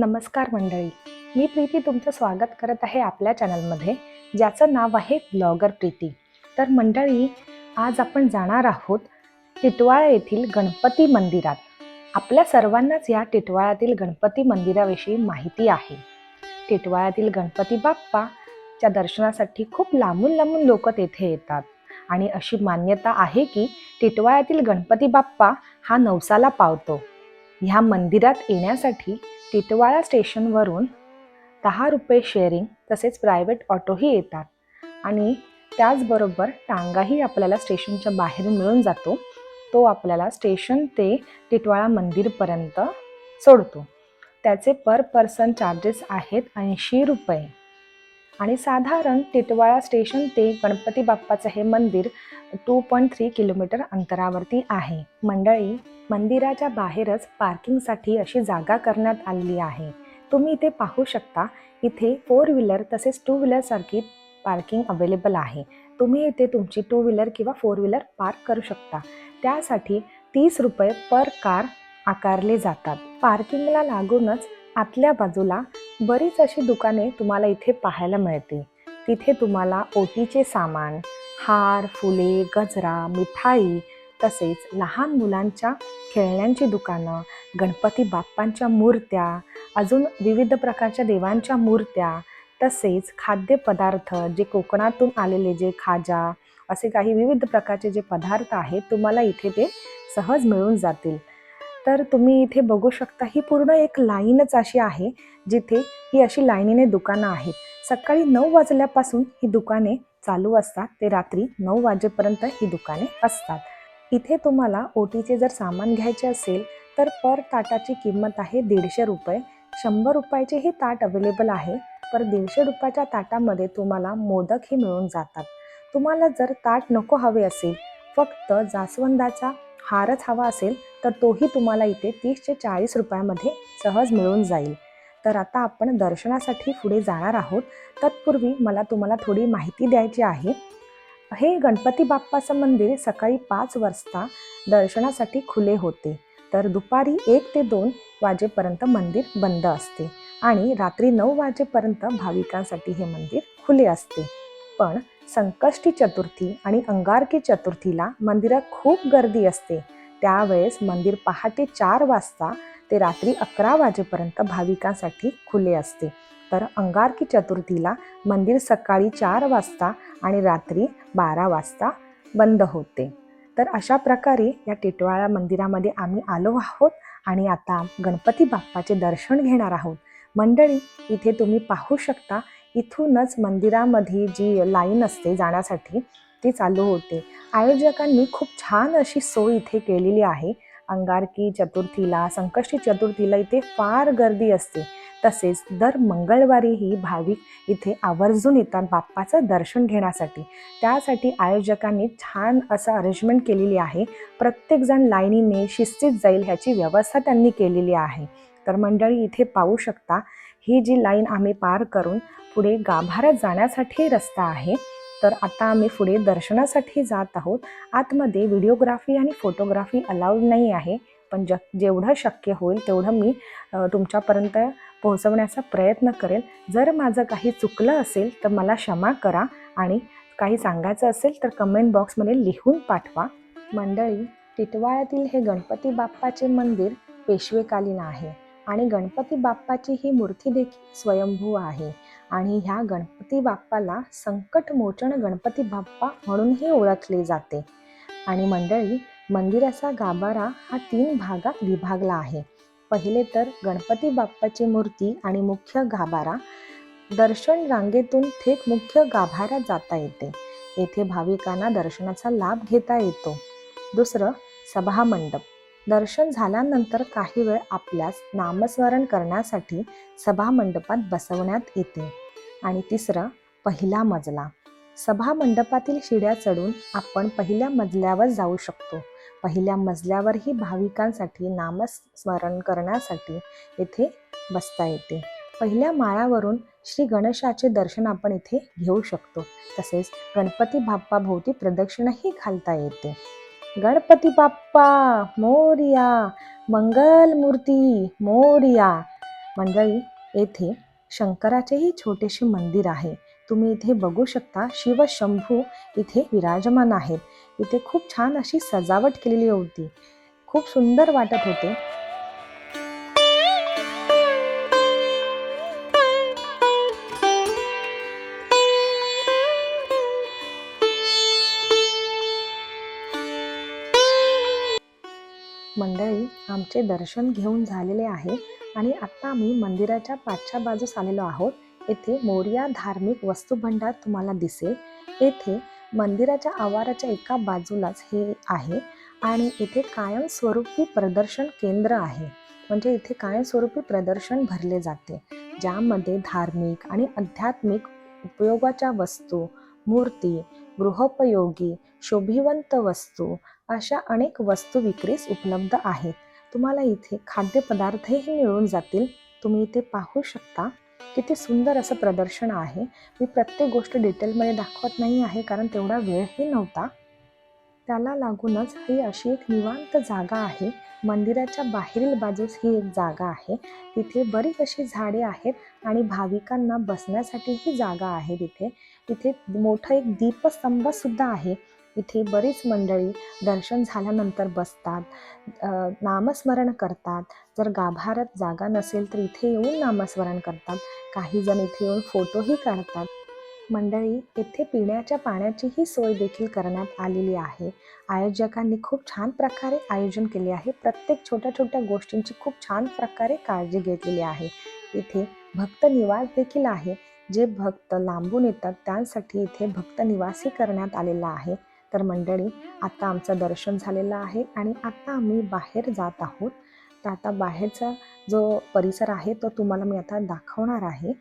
नमस्कार मंडळी. मी प्रीती तुमचं स्वागत करत आहे आपल्या चॅनलमध्ये ज्याचं नाव आहे ब्लॉगर प्रीती. तर मंडळी आज आपण जाणार आहोत टिटवाळा येथील गणपती मंदिरात. आपल्या सर्वांनाच या टिटवाळ्यातील गणपती मंदिराविषयी माहिती आहे. टिटवाळ्यातील गणपती बाप्पाच्या दर्शनासाठी खूप लांबून लांबून लोक तेथे येतात. आणि अशी मान्यता आहे की टिटवाळ्यातील गणपती बाप्पा हा नवसाला पावतो. ह्या मंदिरात येण्यासाठी टिटवाळा स्टेशनवरून दहा रुपये शेअरिंग तसेच प्रायव्हेट ऑटोही येतात. आणि त्याचबरोबर टांगाही आपल्याला स्टेशनच्या बाहेर मिळून जातो. तो आपल्याला स्टेशन ते टिटवाळा मंदिरपर्यंत सोडतो. त्याचे पर पर्सन चार्जेस आहेत ऐंशी रुपये. आणि साधारण टिटवाळा स्टेशन ते गणपती बाप्पाचं हे मंदिर टू पॉईंट थ्री किलोमीटर अंतरावरती आहे. मंडळी मंदिराच्या बाहेरच पार्किंगसाठी अशी जागा करण्यात आलेली आहे. तुम्ही इथे पाहू शकता इथे फोर व्हीलर तसेच टू व्हीलरसारखी पार्किंग अवेलेबल आहे. तुम्ही इथे तुमची टू व्हीलर किंवा फोर व्हीलर पार्क करू शकता. त्यासाठी तीस रुपये पर कार आकारले जातात. पार्किंगला लागूनच आतल्या बाजूला बरीच अशी दुकाने तुम्हाला इथे पाहायला मिळतील. तिथे तुम्हाला ओटीचे सामान हार फुले गजरा मिठाई तसेच लहान मुलांच्या खेळण्यांची दुकानं गणपती बाप्पांच्या मूर्त्या अजून विविध प्रकारच्या देवांच्या मूर्त्या तसेच खाद्यपदार्थ जे कोकणातून आलेले जे खाजा असे काही विविध प्रकारचे जे पदार्थ आहेत तुम्हाला इथे ते सहज मिळून जातील. तर तुम्ही इथे बघू शकता ही पूर्ण एक लाईनच अशी आहे जिथे ही अशी लाईनीने दुकानं आहेत. सकाळी नऊ वाजल्यापासून ही दुकाने चालू असतात ते रात्री नऊ वाजेपर्यंत ही दुकाने असतात. इथे तुम्हाला ओटीचे जर सामान घ्यायचे असेल तर पर ताटाची किंमत आहे दीडशे रुपये. शंभर रुपयाचे ही ताट अवेलेबल आहे पर दीडशे रुपयाच्या ताटामध्ये तुम्हाला मोदक ही मिळून जातात. तुम्हाला जर ताट नको हवे असेल फक्त जास्वंदाचा हारच हवा असेल तर तोही तुम्हाला इथे तीस ते चाळीस रुपयामध्ये सहज मिळून जाईल. तर आता आपण दर्शनासाठी पुढे जाणार आहोत. तत्पूर्वी मला तुम्हाला थोडी माहिती द्यायची आहे. हे गणपती बाप्पाचं मंदिर सकाळी पाच वाजता दर्शनासाठी खुले होते. तर दुपारी एक ते दोन वाजेपर्यंत मंदिर बंद असते आणि रात्री नऊ वाजेपर्यंत भाविकांसाठी हे मंदिर खुले असते. पण संकष्टी चतुर्थी आणि अंगारकी चतुर्थीला मंदिरात खूप गर्दी असते. त्यावेळेस मंदिर पहाटे चार वाजता ते रात्री अकरा वाजेपर्यंत भाविकांसाठी खुले असते. तर अंगारकी चतुर्थीला मंदिर सकाळी चार वाजता आणि रात्री बारा वाजता बंद होते. तर अशा प्रकारे या टिटवाळा मंदिरामध्ये आम्ही आलो आहोत आणि आता गणपती बाप्पाचे दर्शन घेणार आहोत. मंडळी इथे तुम्ही पाहू शकता इथूनच मंदिरामध्ये जी लाईन असते जाण्यासाठी ती चालू होते. आयोजकांनी खूप छान अशी सोय इथे केलेली आहे. अंगारकी चतुर्थीला संकष्टी चतुर्थीला इथे फार गर्दी असते. तसेच दर मंगळवारीही भाविक इथे आवर्जून येतात बाप्पाचं दर्शन घेण्यासाठी. त्यासाठी आयोजकांनी छान असं अरेंजमेंट केलेली आहे. प्रत्येकजण लाईनीने शिस्तीत जाईल ह्याची व्यवस्था त्यांनी केलेली आहे. तर मंडळी इथे पाहू शकता ही जी लाईन आम्ही पार करून पुढे गाभाऱ्यात जाण्यासाठी रस्ता आहे. तर आता आम्ही पुढे दर्शनासाठी जात आहोत. आतमध्ये व्हिडिओग्राफी आणि फोटोग्राफी अलाउड नाही आहे. पण ज जेवढं शक्य होईल तेवढं मी तुमच्यापर्यंत पोहोचवण्याचा प्रयत्न करेल. जर माझं काही चुकलं असेल तर मला क्षमा करा आणि काही सांगायचं असेल तर कमेंट बॉक्समध्ये लिहून पाठवा. मंडळी टिटवाळ्यातील हे गणपती बाप्पाचे मंदिर पेशवेकालीन आहे आणि गणपती बाप्पाची ही मूर्ती देखील स्वयंभू आहे. आणि ह्या गणपती बाप्पाला संकटमोचन गणपती बाप्पा म्हणूनही ओळखले जाते. आणि मंडळी मंदिराचा गाभारा हा तीन भागात विभागला आहे. पहिले तर गणपती बाप्पाची मूर्ती आणि मुख्य गाभारा. दर्शन रांगेतून थेट मुख्य गाभाऱ्यात जाता येते. येथे भाविकांना दर्शनाचा लाभ घेता येतो. दुसरं सभामंडप. दर्शन झाल्यानंतर काही वेळ आपल्यास नामस्मरण करण्यासाठी सभामंडपात बसवण्यात येते. आणि तिसरं पहिला मजला. सभा मंडपातील शिड्या चढून आपण पहिल्या मजल्यावर जाऊ शकतो. पहिल्या मजल्यावरही भाविकांसाठी नामस्मरण करण्यासाठी येथे बसता येते. पहिल्या माळ्यावरून श्री गणेशाचे दर्शन आपण इथे घेऊ शकतो. तसेच गणपती बाप्पा भोवती प्रदक्षिणाही घालता येते. गणपती बाप्पा मोर्या मंगलमूर्ती मोर्या. मंडळी येथे शंकराचेही छोटेसे मंदिर आहे. तुम्ही इथे बघू शकता शिव शंभू इथे विराजमान आहेत इथे खूप छान अशी सजावट केलेली होती. खूप सुंदर वाटत होते. मंडळी आमचे दर्शन घेऊन झालेले आहे. आणि आत्ता आम्ही मंदिराच्या पाचच्या बाजूस आलेलो आहोत. येथे मोरिया धार्मिक वस्तू भंडार तुम्हाला दिसेल. येथे मंदिराच्या आवाराच्या एका बाजूलाच हे आहे आणि इथे कायमस्वरूपी प्रदर्शन केंद्र आहे. म्हणजे इथे कायमस्वरूपी प्रदर्शन भरले जाते. ज्यामध्ये धार्मिक आणि आध्यात्मिक उपयोगाच्या वस्तू मूर्ती गृहोपयोगी शोभिवंत वस्तू अशा अनेक वस्तू विक्रीस उपलब्ध आहेत. तुम्हाला इथे खाद्यपदार्थही मिळून जातील. तुम्ही इथे पाहू शकता किती सुंदर असं प्रदर्शन आहे. मी प्रत्येक गोष्ट डिटेलमध्ये दाखवत नाही आहे कारण तेवढा वेळही नव्हता. त्याला लागूनच ही अशी एक निवांत जागा आहे. मंदिराच्या बाहेरील बाजूस ही एक जागा आहे. तिथे बरीच अशी झाडे आहेत आणि भाविकांना बसण्यासाठी ही जागा आहे तिथे. तिथे मोठा एक दीपस्तंभ सुद्धा आहे. इथे बरीच मंडळी दर्शन झाल्यानंतर बसतात नामस्मरण करतात. जर गाभाऱ्यात जागा नसेल तर इथे येऊन नामस्मरण करतात. काही जण इथे येऊन फोटोही काढतात. मंडळी येथे पिण्याच्या पाण्याचीही सोय देखील करण्यात आलेली आहे. आयोजकांनी खूप छान प्रकारे आयोजन केले आहे. प्रत्येक छोट्या छोट्या गोष्टींची खूप छान प्रकारे काळजी घेतलेली आहे. इथे भक्त निवास देखील आहे. जे भक्त लांबून येतात त्यांसाठी इथे भक्त निवासही करण्यात आलेला आहे. तर मंडळी आता आमचं दर्शन झालेलं आहे आणि आता आम्ही बाहेर जात आहोत. तर आता बाहेरचा जो परिसर आहे तो तुम्हाला मी आता दाखवणार आहे.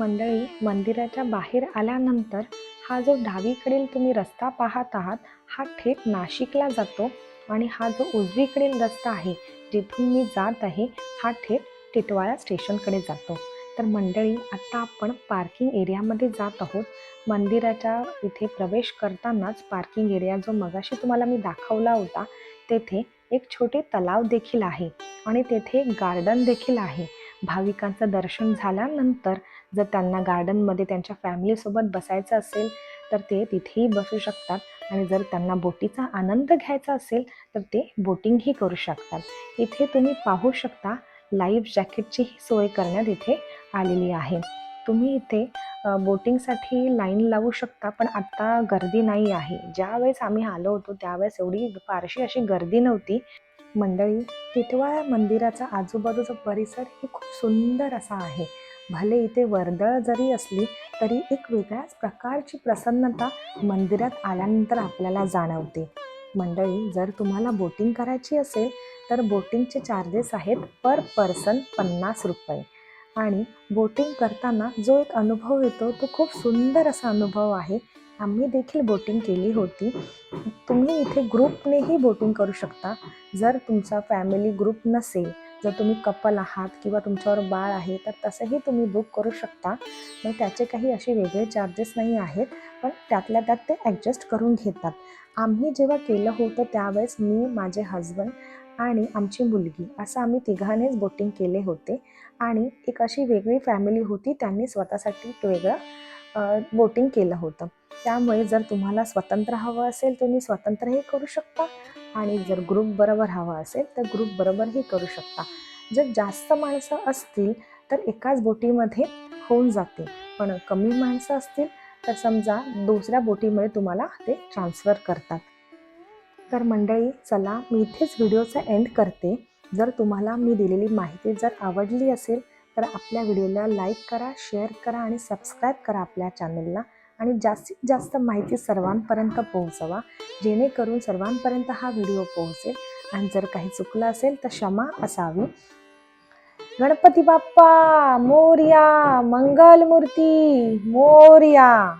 मंडळी मंदिराच्या बाहेर आल्यानंतर हा जो डावीकडील तुम्ही रस्ता पाहत आहात हा थेट नाशिकला जातो आणि हा जो उजवीकडील रस्ता आहे जिथून मी जात आहे हा थेट टिटवाळा स्टेशनकडे जातो. तर मंडळी आता आपण पार्किंग एरियामध्ये जात आहोत. मंदिराच्या इथे प्रवेश करतानाच पार्किंग एरिया जो मगाशी तुम्हाला मी दाखवला होता तेथे एक छोटे तलाव देखील आहे आणि तेथे एक गार्डन देखील आहे. भाविकांचं दर्शन झाल्यानंतर जर त्यांना गार्डनमध्ये त्यांच्या फॅमिलीसोबत बसायचं असेल तर ते तिथेही बसू शकतात. आणि जर त्यांना बोटीचा आनंद घ्यायचा असेल तर ते बोटिंगही करू शकतात. इथे तुम्ही पाहू शकता लाईफ जॅकेटचीही सोय करण्यात इथे आलेली आहे. तुम्ही इथे बोटिंगसाठी लाईन लावू शकता पण आत्ता गर्दी नाही आहे. ज्यावेळेस आम्ही आलो होतो त्यावेळेस एवढी फारशी अशी गर्दी नव्हती. मंडळी तिथवा मंदिराचा आजूबाजूचा परिसर ही खूप सुंदर असा आहे. भले इथे वर्दळ जरी असली तरी एक वेगळ्याच प्रकारची प्रसन्नता मंदिरात आल्यानंतर आपल्याला जाणवते. मंडळी जर तुम्हाला बोटिंग करायची असेल तर बोटिंगचे चार्जेस आहेत पर पर्सन पन्नास रुपये. आणि बोटिंग करताना जो एक अनुभव येतो तो खूप सुंदर असा अनुभव आहे. आम्ही देखील बोटिंग केली होती. तुम्ही इथे ग्रुपनेही बोटिंग करू शकता. जर तुमचा फॅमिली ग्रुप नसेल जर तुम्ही कपल आहात किंवा तुमच्यावर बाळ आहे तर तसंही तुम्ही बुक करू शकता. मग त्याचे काही असे वेगळे चार्जेस नाही आहेत पण त्यातल्या त्यात ते ॲडजस्ट करून घेतात. आम्ही जेव्हा केलं होतं त्यावेळेस मी माझे हजबंड आणि आमची मुलगी असं आम्ही तिघांनीच बोटिंग केले होते. आणि एक अशी वेगळी फॅमिली होती त्यांनी स्वतःसाठी एक वेगळं बोटिंग केलं होतं. त्यामुळे जर तुम्हाला स्वतंत्र हवं असेल तुम्ही स्वतंत्रही करू शकता. आणि जर ग्रुप बरोबर हवा असेल तर ग्रुप बरोबरही करू शकता. जर जास्त माणसं असतील तर एकाच बोटीमध्ये होऊन जाते पण कमी माणसं असतील तर समजा दुसऱ्या बोटीमध्ये तुम्हाला ते ट्रान्सफर करतात. तर मंडळी चला मी इथेच व्हिडिओचा एंड करते. जर तुम्हाला मी दिलेली माहिती जर आवडली असेल तर आपल्या व्हिडिओला लाईक करा शेअर करा आणि सबस्क्राईब करा आपल्या चॅनलला आणि जास्तीत जास्त माहिती सर्वांपर्यंत पोहोचवा. जेणेकरून सर्वांपर्यंत हा व्हिडिओ पोहोचेल. आणि जर काही चुकलं असेल तर क्षमा असावी. गणपती बाप्पा मोर्या मंगलमूर्ती मोर्या.